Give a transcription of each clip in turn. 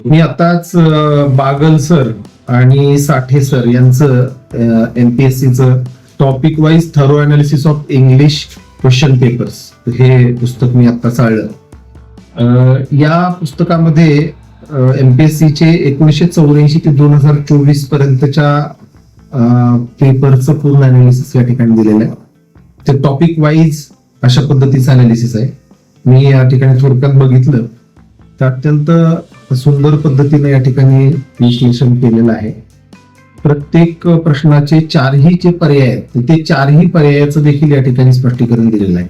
मी आताच बागल सर आणि साठे सर यांचं एमपीएससीचं topic wise thorough analysis of English question papers हे पुस्तक मी आता चाळलं या पुस्तकामध्ये एमपीएससीचे एकोणीसशे चौऱ्याऐंशी ते दोन हजार चोवीस पर्यंतच्या पेपरचं पूर्ण अनालिसिस या ठिकाणी दिलेलं आहे. ते टॉपिक वाईज अशा पद्धतीचं अनालिसिस आहे. मी या ठिकाणी थोडक्यात बघितलं. तर अत्यंत सुंदर पद्धतीने या ठिकाणी विश्लेषण केलेलं आहे. प्रत्येक प्रश्नाचे चारही जे पर्याय आहेत ते चारही पर्यायाचं देखील या ठिकाणी स्पष्टीकरण दिलेलं आहे.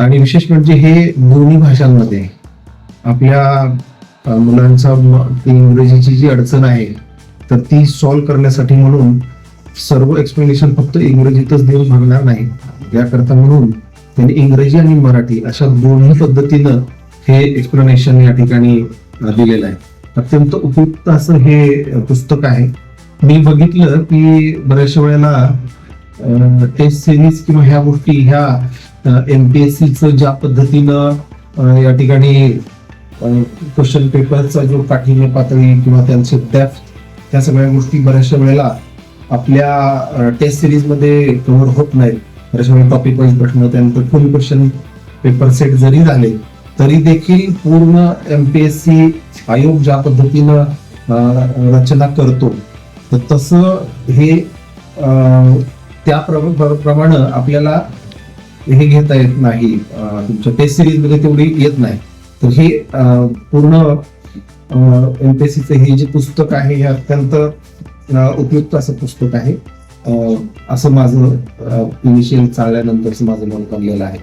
आणि विशेष म्हणजे हे दोन्ही भाषांमध्ये आपल्या मुलांचा इंग्रजीची जी अडचण आहे तर ती सॉल्व्ह करण्यासाठी म्हणून सर्व एक्सप्लेनेशन फक्त इंग्रजीतच देऊन भागणार नाही. याकरता म्हणून त्यांनी इंग्रजी आणि मराठी अशा दोन्ही पद्धतीनं हे एक्सप्लेनेशन या ठिकाणी दिलेलं आहे. अत्यंत उपयुक्त असं हे पुस्तक आहे. मी बघितलं की बऱ्याचशा वेळेला टेस्ट सिरीज किंवा ह्या गोष्टी ह्या एमपीएससीचं ज्या पद्धतीनं या ठिकाणी क्वेश्चन पेपरचा जो काठीण्य पातळी किंवा त्यांचे डेप्थ त्या सगळ्या गोष्टी बऱ्याचशा वेळेला आपल्या टेस्ट सिरीजमध्ये कव्हर होत नाहीत. बऱ्याचशा वेळेला टॉपिक वाईज प्रश्न त्यानंतर फुल क्वेश्चन पेपर सेट जरी झाले तरी देखील पूर्ण एम पी एस सी आयोग ज्या पद्धतीनं रचना करतो तर तसं हे त्या प्रमाणे आपल्याला हे घेता येत नाही. तुमच्या टेस्ट सिरीजमध्ये तेवढी येत नाही. तर हे अ, पूर्ण एमपीएससीचं हे जे पुस्तक आहे हे अत्यंत उपयुक्त असं पुस्तक आहे. असं माझं इनिशियल चालल्यानंतरच माझं मन बनलेलं आहे.